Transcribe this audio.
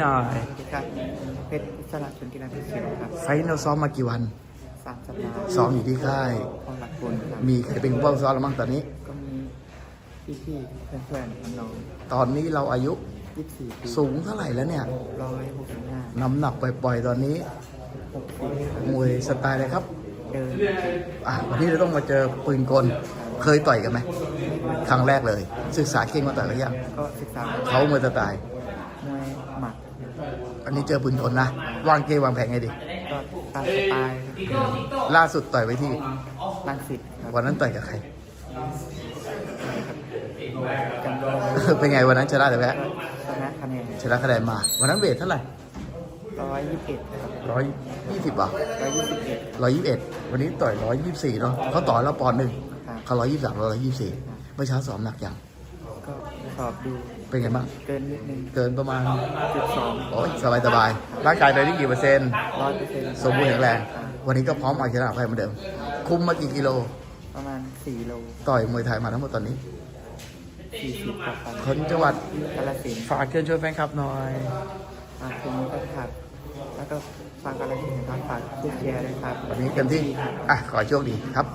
หน่อยสวัสดีครับเพชรอิสระชนกีฬาพิเศษครับไฟท์เราซ้อมมากี่วันสามสัปดาห์ซ้อมอยู่ที่ค่ายพอหลักบุญครับมีใครเป็นผู้ป้องซ้อมเราบ้างตอนนี้ ก็มีพี่ๆเพื่อนๆน้องตอนนี้เราอายุๆยี่สิบสี่ปีสูงเท่าไหร่แล้วเนี่ย ร้อยหกสิบห้าน้ำหนักปล่อยๆตอนนี้ หกสิบมวยสไตล์อะไรครับ เดินอะวันนี้เราต้องมาเจอปืนกล เคยต่อยกันไหม ครั้งแรกเลย ศึกษาเก่งมาต่อยหรือยังก็ศึกษาเขามวยสไตล์มวยหมัด อันนี้เจอปืนกลนะ วางเกมวางแผนไงดี ก็ตามสไตล์ครับล่าสุดต่อยไว้ที่ ลังสิตครับวันนั้นต่อยกับใครจำได้เป็นไงวันนั้นชนะหรือแพ้ก็ชนะคะแนนชนะคะแนนมา วันนั้นเวทเท่าไหร่ร้อยยี่สิบเอ็ดครับร้อยยี่สิบอะร้อยยี่สิบเอ็ดร้อยยี่สิบเอ็ดวันนี้ต่อยร้อยยี่สิบสี่เนาะเขาต่อยแล้วปอนด์หนึ่งครับเขาร้อยยี่สิบสามร้อยยี่สิบสี่เมื่อเช้าซ้อมหนักยัง ก็สอบดูเป็นไงบ้างเกินนิดนึงเกินประมาณจุดสองโอ้ยสบายสบายร่างกายตอนนี้กี่เปอร์เซ็นต์ร้อยเปอร์เซ็นต์สมบูรณ์แข็งแรงวันนี้ก็พร้อมเอาชนะใครเหมือนเดิม คุมมากี่กิโล ประมาณสี่โลต่อยมวยไทยมาทั้งหมดตอนนี้สี่สิบกว่าครั้งคนจังหวัดกาลสินธุ์ฝากเชิญชวนแฟนคลับหน่อยฝากคุณก็ขับแล้วก็ฟังกาลสินธุ์ครับฝากเชียร์ด้วยครับวันนี้เต็มที่อะขอให้โชคดีครับ